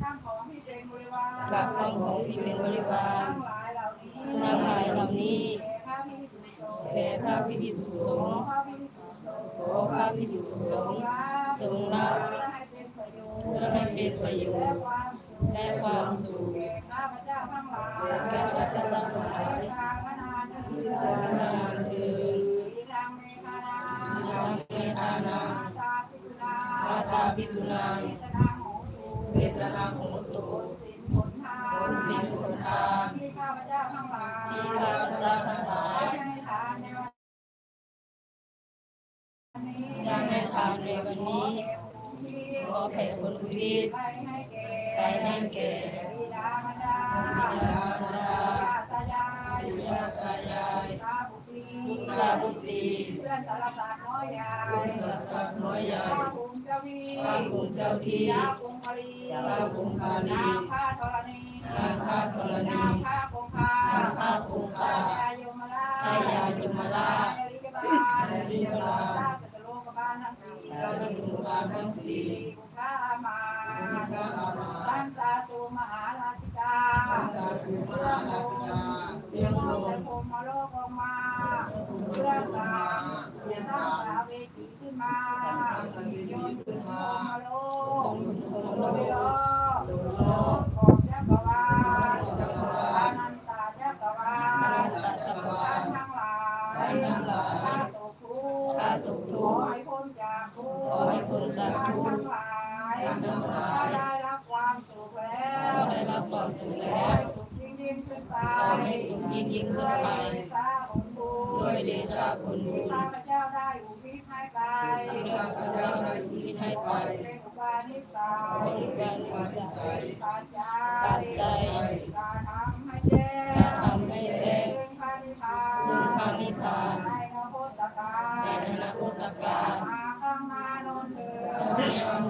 สร้างของาของที่เป็นบริวารทั้งหลายเหล่านี้ทั้งหลายเหล่านี้แด่พระพิจิตรสงฆ์ขอพระพิจิตรสงจงรับเพื่อให้เป็นประโยชน์และความสุขข้าพเจ้าทั้งหลายข้าพเจ้าทั้งหลาย ได้ให้ทานในวันนี้ ขอแผ่ผลบุญไปให้แก่บิดามารดาปุญญาตายาบุตรบุตรีเพื่สารสารน้อยยาญ่สารสารน้อยพระคุณเจ้าพี่พระคุณเจ้าที่พระภูมิาลีพระภูมิพาลีนาภาธรณีนาภาธรณีนาภาคงคานาภาคงคาทายายมราชทายยมราชอริยบลราล ตุปังสีกามาสันตุมาราชิกาเทวโลกโมโมา ต่อด้วยเดชะบุบุญข้าพเจ้าได้อุทิให้ไปข้าพเจ้าได้อุทิศให้ไปเป็นอุปาณิสัยเป็นอุปาณิสัยปัจจัยปัจจัยการทใจการทำให้แจ้งซึ่งพนิพพานซึ่งพระนิพานในอนาคตการในนาคตการมาข้างหน้านนเถิด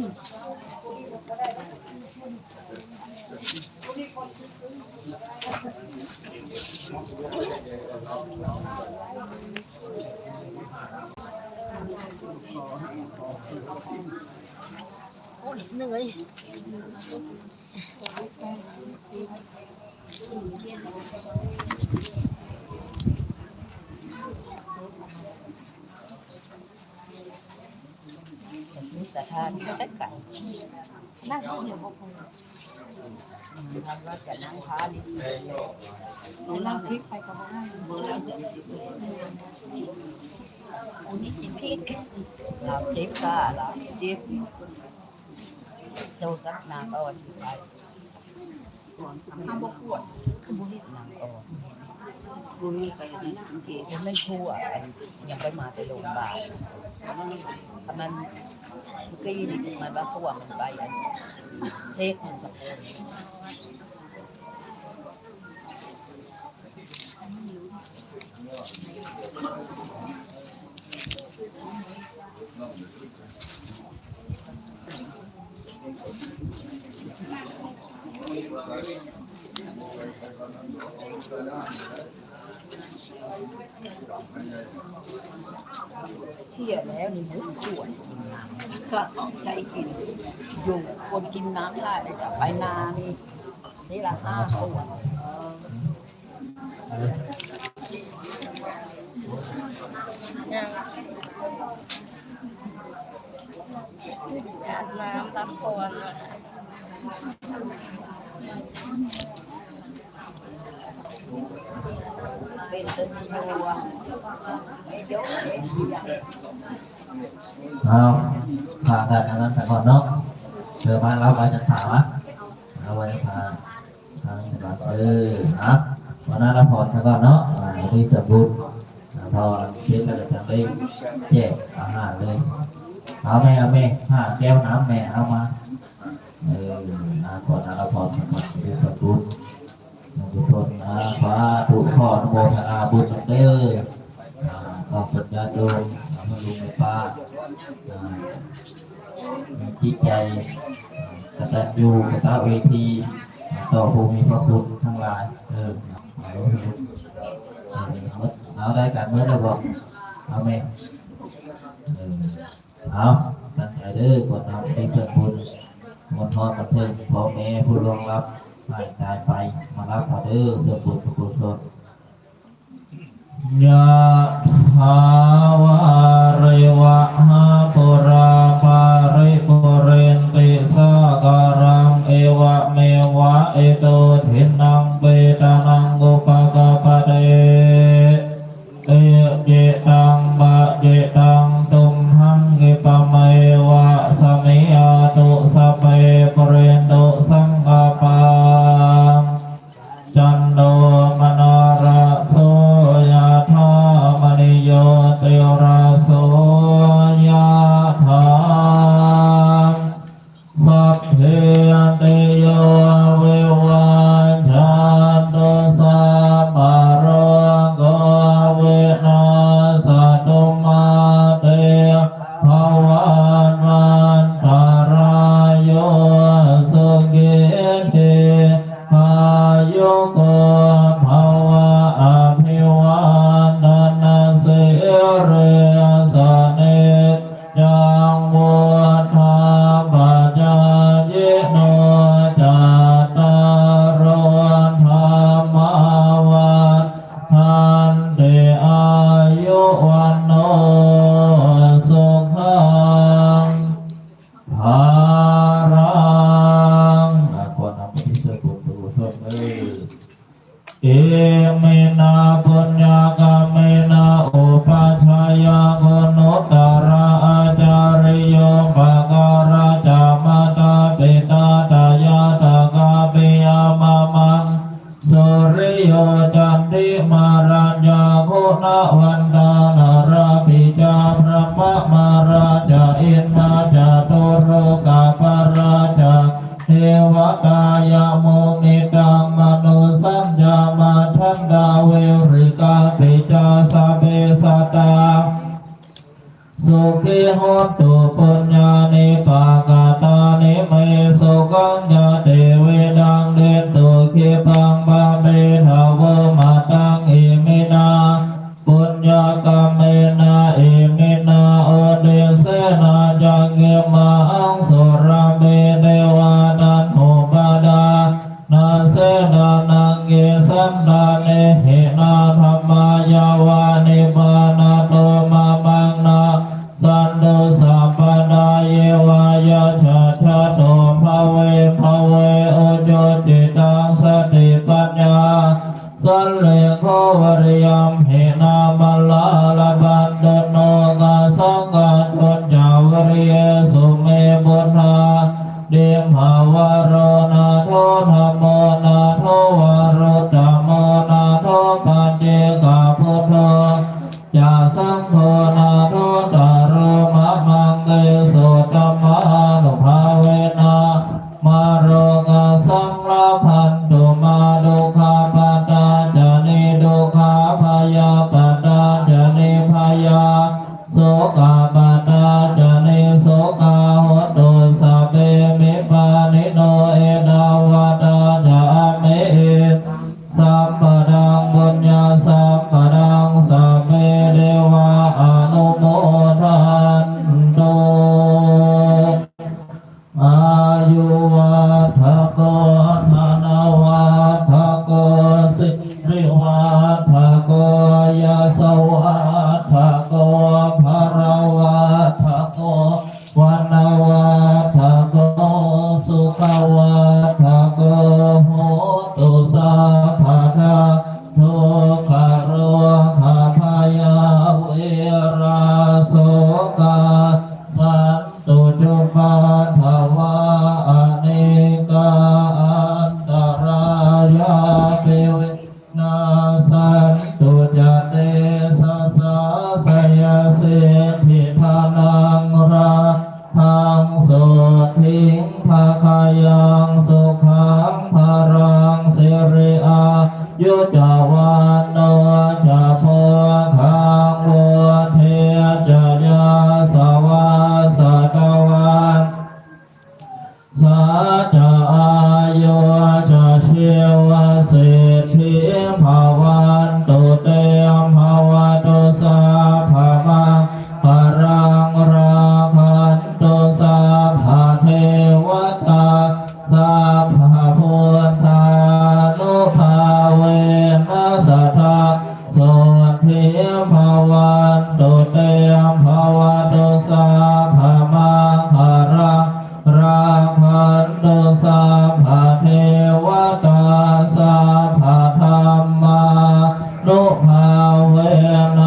โอ้ยเหนื่อย สถานสักไก่นั่งเดี๋ยวพอพอทำว่าจะนั่งพาลิสเลยนั่งพลิกไปกับบ้านเมื่อไรจะอันนี้สิพลิกเราเจ็บก็เราเจ็บโตตักนางอ่อนไปทำบกปวดคือบุรีนางอ่ อนบุรีไปนั่นจริงๆยังไม่ทั่วยังไปมาไปโรงพยาบาลถ้ามันเมื่อกี้นี่มันว่าทั่วมันไปอันเช็คมันกับคนเเที่ยวแล้วนี่มุดปวดก็ใจกินอยู่คนกินน้ำได้เลยไปนานี่นี่ละห้าส่วนอาบน้ำซักคนมา เป็นตัวมีอยู่อะไม่ยกเป็นเบียร์เอาผ่านกันอันนั้นไปก่อนเนาะเจอมาแล้วไปจะถามวะเอาไว้ผ่านทางสมาซื้อนะวันนั้นเราผ่อนกันก่อนเนาะอ่าวันนี้จะบุญพอเช็คก็จะไปแจกอาหารเลยเอาแม่เอาแม่ห้าแก้วน้ำแม่เอามาเอออาก่อนนะเราผ่อนกันก่อนซื้อกับบุญ บุญทนนะฟ้าถูกพ่ออโมทนาบุญเด้ออ่าขอบสัญญาโยมเอามาลุงป้าจิตใจกตัญญูกตเวทีต่อภูมิพระคุณทั้งหลายเออเอาได้กันเมื่อไรบอกเอาไหมเอาตั้งใจเด้อกดน้ำที่เพื่อนคุณมนทอดกันเพิ่มพ่อแม่ผู้ร่วงรับ ไปตายไปมารับเอเด้อเพื่อบุญกุศลยะหาวาริวะหาปุราปาริปุเรนติสาการังเอวะเมวะเอโตทินังเบตานัง เโกวริยมเหนามาลาลาบันโดโน สาจายุจะเชียว เ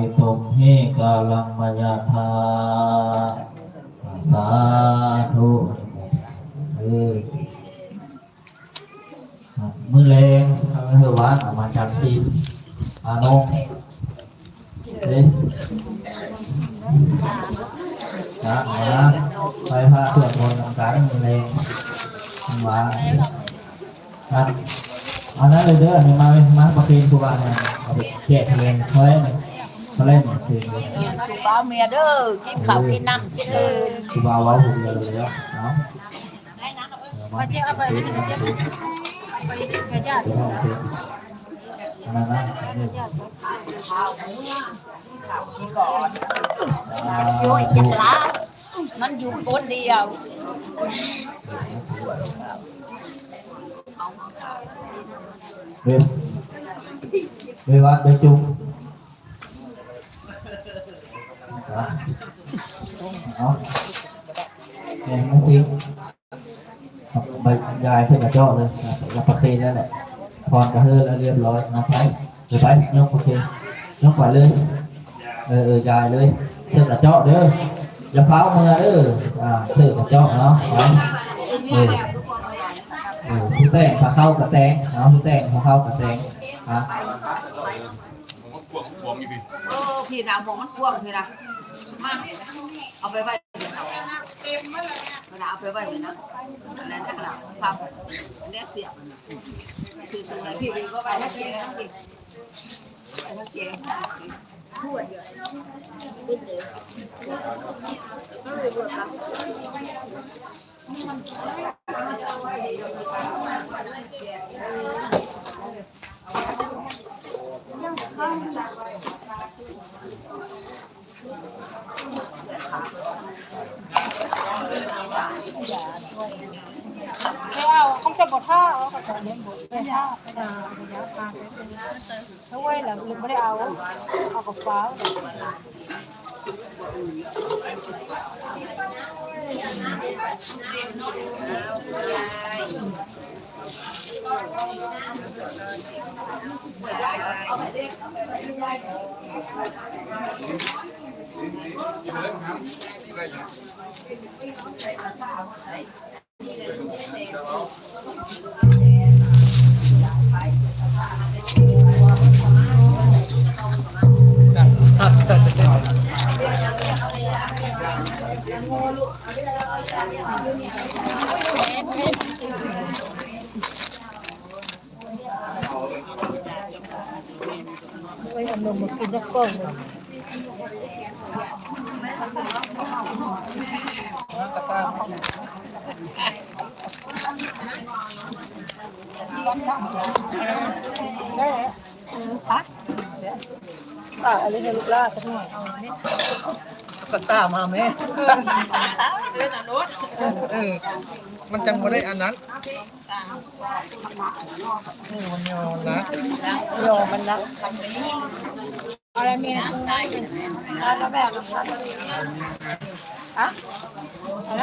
นิสมเหกาลังมายาธาสาธุเออมือแรงทำให้เธอวัดออกมาจากทีมอานงเฮ้ยนะนะไปพาเพื่อนคนทำการมือแรงทำว่านะอานั้นเลยเด้อนี่มามาประเคนครูบ้าเนี่ยเอาไปแกะเรียนเขาเล่นเขาเล่นเนี่ยคือสุป้าเมียเด้อกินข้าวกินน้ำสิเอินครูบาเว้าหูเดียวเลยเนาะเนาะมาเจ้าเอาไปมาเจ้าไปกระจาดอันนั้นนะนี่ชีก่อนโย้ยจังละมันอยู่คนเดียวเฮ้ยเฮ้ยวัดเฮ้ยจุ๊บ เอาเนี่ยไม่ทิ้งใบยายเพื่อนกระจาะเลยรับประเคนนั่นแหละพรกระเฮือแล้วเรียบร้อยนะไปเดี๋ยวไปยกประเคนยกไหวเลย เออเออยายเลยเสื้อกระจาะเด้ออย่าเฝ้ามือเด้ออ่าเสื้อกระจาะเนาะเอาเออพี่แตงพาเข้ากระแตงเอาะพี่แตงพาเข้ากระแตงอะเออพี่นะบอกมันกว้างพี่นะ มาเอาไปไว้เดี๋ยวเอาลาไปไว้เลยนะนั่นนะพับเรียเสียบคือตัวที่ดีก็ไปให้เจ๊ให้เจ๊พูดเยอะไม่เอาเขาจะบดท่าเอาเขาจะเลี้ยงบดไปท่าไปดาไปยาพาไปซื้อถ้าไว้หลังลุงไม่ได้เอาเอากับฟ้าไปักปักอะไรให้ลูกล่าสักหน่อยก็ตามมาแม่เออมันจังบ่ได้อันนั้นเออมันยอมนะโยมันรักอะไรเมียอะไรแบบอะอะไร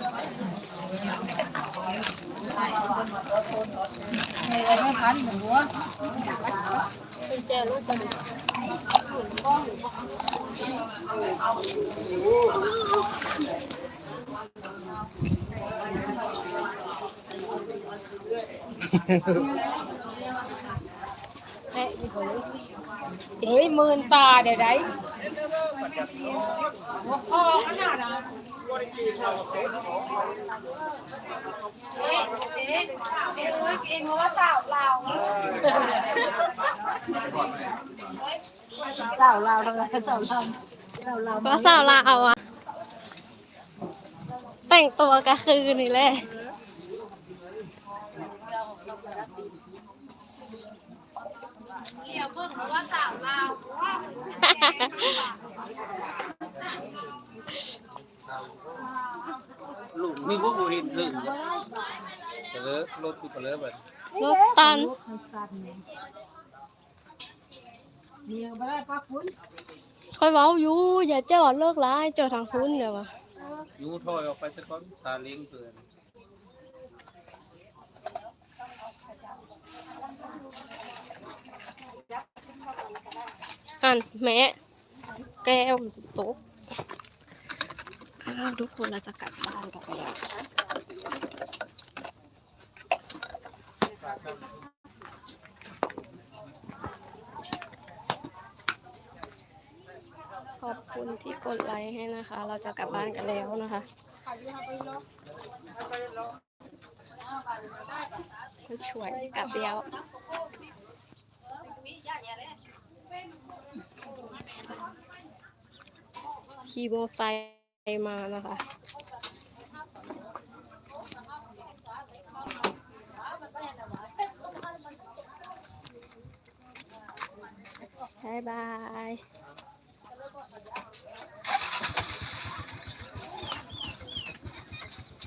วเอามาแม่เอามาตะกอนอะไรแม่จังแม่ก็โจ๊กตาเหลือมีหลายก็พันได้หลายก็พันบาทไม่พันหนูเป็นเจรู้จัก เอ๊ะนี่เขาเลยเฮ้ยหมื่นตาเดี๋ยวได้หัวคอขนาดนั้นเอ๊ะเอ๊ะเอ๊ะเอ้ยเองเพราะว่าสาวเราสาวลาวทำไมสาวลาวสาวลาวก็สาวลาวอะแต่งตัวกะคือนี่แหละ เดี๋ยวเพิ่งเพราะว่าสาวเราเพราะว่าลูกนี่พวกกูเห็นถึงเผลอรถกูเผลอแบบรถตันเมียไม่ได้ป้าคุณค่อยเว้าอยู่อย่าจอดเลิกร้ายจอดทางพุ้นเดี๋ยววะยูถอยออกไปสักก้อนซาเล้งเพื่อน อันแม่แก้วโต๊ะอ้าวทุกคนเราจะกลับบ้านกันแล้วขอบคุณที่กดไลค์ให้นะคะ เราจะกลับบ้านกันแล้วนะคะคุณช่วยกลับแล้ว ขี่มอไซค์มานะคะ บ๊ายบาย